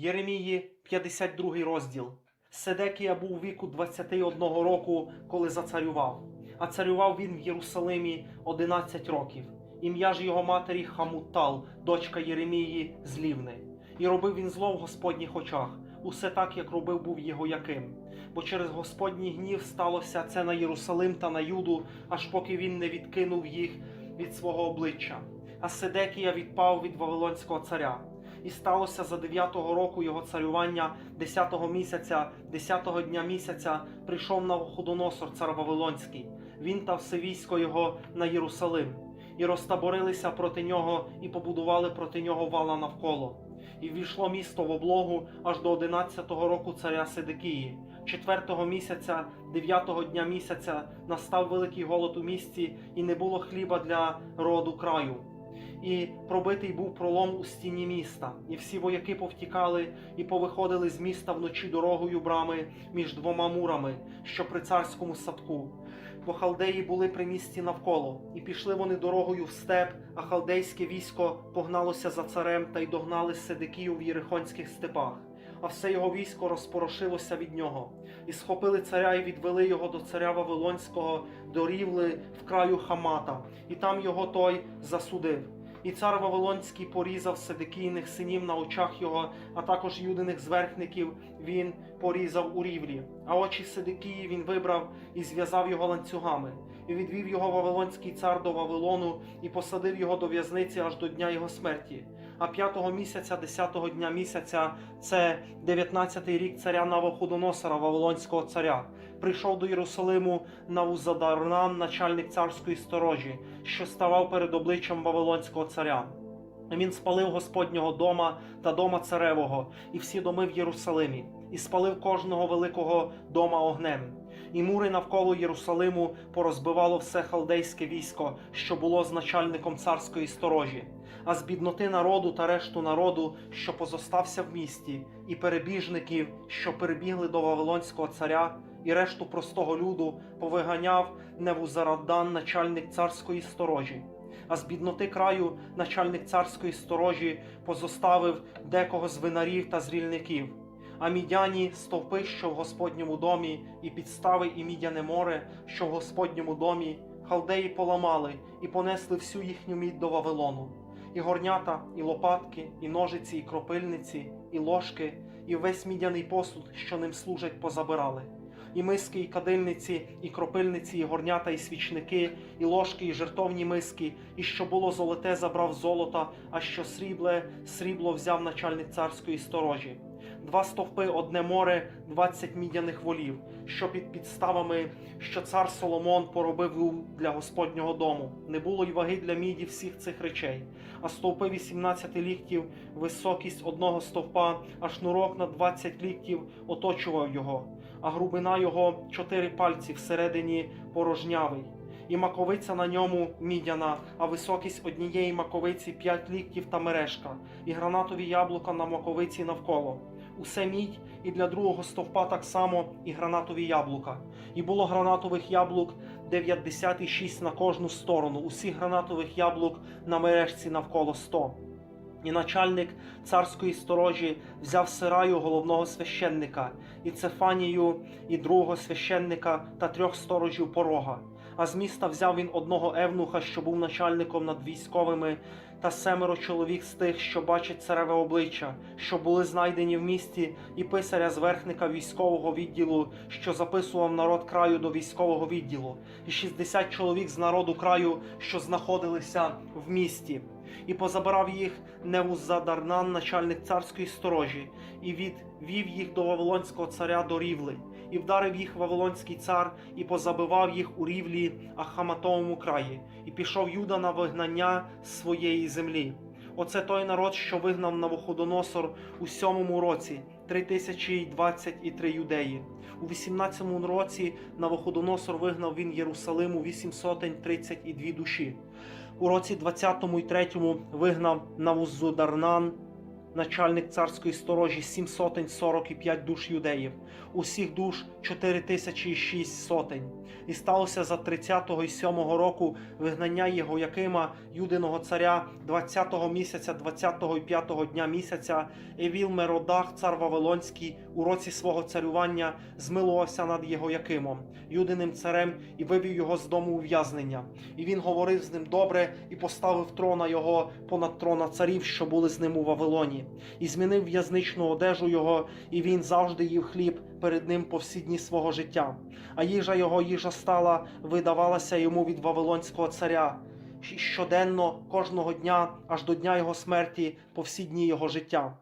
Єремії, 52 розділ. Седекія був віку 21 року, коли зацарював. А царював він в Єрусалимі 11 років. Ім'я ж його матері Хамутал, дочка Єремії з Лівни. І робив він зло в Господніх очах, усе так, як робив був його яким. Бо через Господній гнів сталося це на Єрусалим та на Юду, аж поки він не відкинув їх від свого обличчя. А Седекія відпав від Вавилонського царя. І сталося за дев'ятого року його царювання, десятого місяця, десятого дня місяця, прийшов Навуходоносор, цар Вавилонський. Він та все військо його на Єрусалим, і розтаборилися проти нього, і побудували проти нього вала навколо. І ввійшло місто в облогу аж до одинадцятого року царя Сидикії. Четвертого місяця, дев'ятого дня місяця, настав великий голод у місті, і не було хліба для роду краю і пробитий був пролом у стіні міста, і всі вояки повтікали і повиходили з міста вночі дорогою брами між двома мурами, що при царському садку. Бо халдеї були при місті навколо, і пішли вони дорогою в степ, а халдейське військо погналося за царем та й догнали Седекію в єрихонських степах. А все його військо розпорошилося від нього, і схопили царя і відвели його до царя Вавилонського, до рівли в краю Хамата, і там його той засудив. І цар Вавилонський порізав седикійних синів на очах його, а також юдиних зверхників він порізав у рівлі. А очі Седикії він вибрав і зв'язав його ланцюгами, і відвів його Вавилонський цар до Вавилону і посадив його до в'язниці аж до дня його смерті. А п'ятого місяця, десятого дня місяця, це 19-й рік царя Навуходоносора, Вавилонського царя, прийшов до Єрусалиму Навузадарнам, начальник царської сторожі, що ставав перед обличчям Вавилонського царя. Він спалив Господнього дома та дома царевого, і всі доми в Єрусалимі, і спалив кожного великого дома огнем. І мури навколо Єрусалиму порозбивало все халдейське військо, що було з начальником царської сторожі, а з бідноти народу та решту народу, що позостався в місті, і перебіжників, що перебігли до Вавилонського царя, і решту простого люду повиганяв Невузарадан, начальник царської сторожі. А з бідноти краю начальник царської сторожі позоставив декого з винарів та зрільників. А мідяні стовпи, що в Господньому домі, і підстави, і мідяне море, що в Господньому домі, халдеї поламали і понесли всю їхню мідь до Вавилону. І горнята, і лопатки, і ножиці, і кропильниці, і ложки, і весь мідяний посуд, що ним служать, позабирали. І миски, і кадильниці, і кропильниці, і горнята, і свічники, і ложки, і жертовні миски, і що було золоте, забрав золота, а що срібле, срібло взяв начальник царської сторожі. Два стовпи, одне море, двадцять мідяних волів, що під підставами, що цар Соломон поробив для Господнього дому. Не було й ваги для міді всіх цих речей. А стовпи 18 ліктів, високість одного стовпа, а шнурок на 20 ліктів оточував його, а грубина його чотири пальці всередині порожнявий. І маковиця на ньому мідяна, а високість однієї маковиці п'ять ліктів та мережка, і гранатові яблука на маковиці навколо. Усе мідь, і для другого стовпа так само і гранатові яблука. І було гранатових яблук 96 на кожну сторону, усіх гранатових яблук на мережці навколо 100. І начальник царської сторожі взяв сираю головного священника, і Цефанію, і другого священника та трьох сторожів порога. А з міста взяв він одного евнуха, що був начальником над військовими, та семеро чоловік з тих, що бачать цареве обличчя, що були знайдені в місті, і писаря з верхника військового відділу, що записував народ краю до військового відділу, і 60 чоловік з народу краю, що знаходилися в місті. І позабирав їх Невузадарнан, начальник царської сторожі, і відвів їх до Вавилонського царя до рівли, і вдарив їх Вавилонський цар, і позабивав їх у рівлі Ахаматовому краї, і пішов Юда на вигнання своєї землі. Оце той народ, що вигнав Навуходоносор у сьомому році, три тисячі двадцять і три юдеї. У 18 році Навуходоносор вигнав він Єрусалиму вісім сотень тридцять і дві душі. У році 20 і 3 вигнав Навузударнан, начальник царської сторожі, сім сотень сорок і п'ять душ юдеїв, усіх душ чотири тисячі і шість сотень. І сталося за 30-го і 7-го року вигнання Єгоякима, юдиного царя, 20-го місяця, 20-го і 5-го дня місяця, Евіл Меродах, цар Вавилонський, у році свого царювання змилувався над Єгоякимом, юдиним царем, і вивів його з дому ув'язнення. І він говорив з ним добре і поставив трона його понад трона царів, що були з ним у Вавилоні, і змінив в'язничну одежу його, і він завжди їв хліб перед ним по всі дні свого життя. А їжа його їжа стала, видавалася йому від Вавилонського царя. Щоденно, кожного дня, аж до дня його смерті, по всі дні його життя.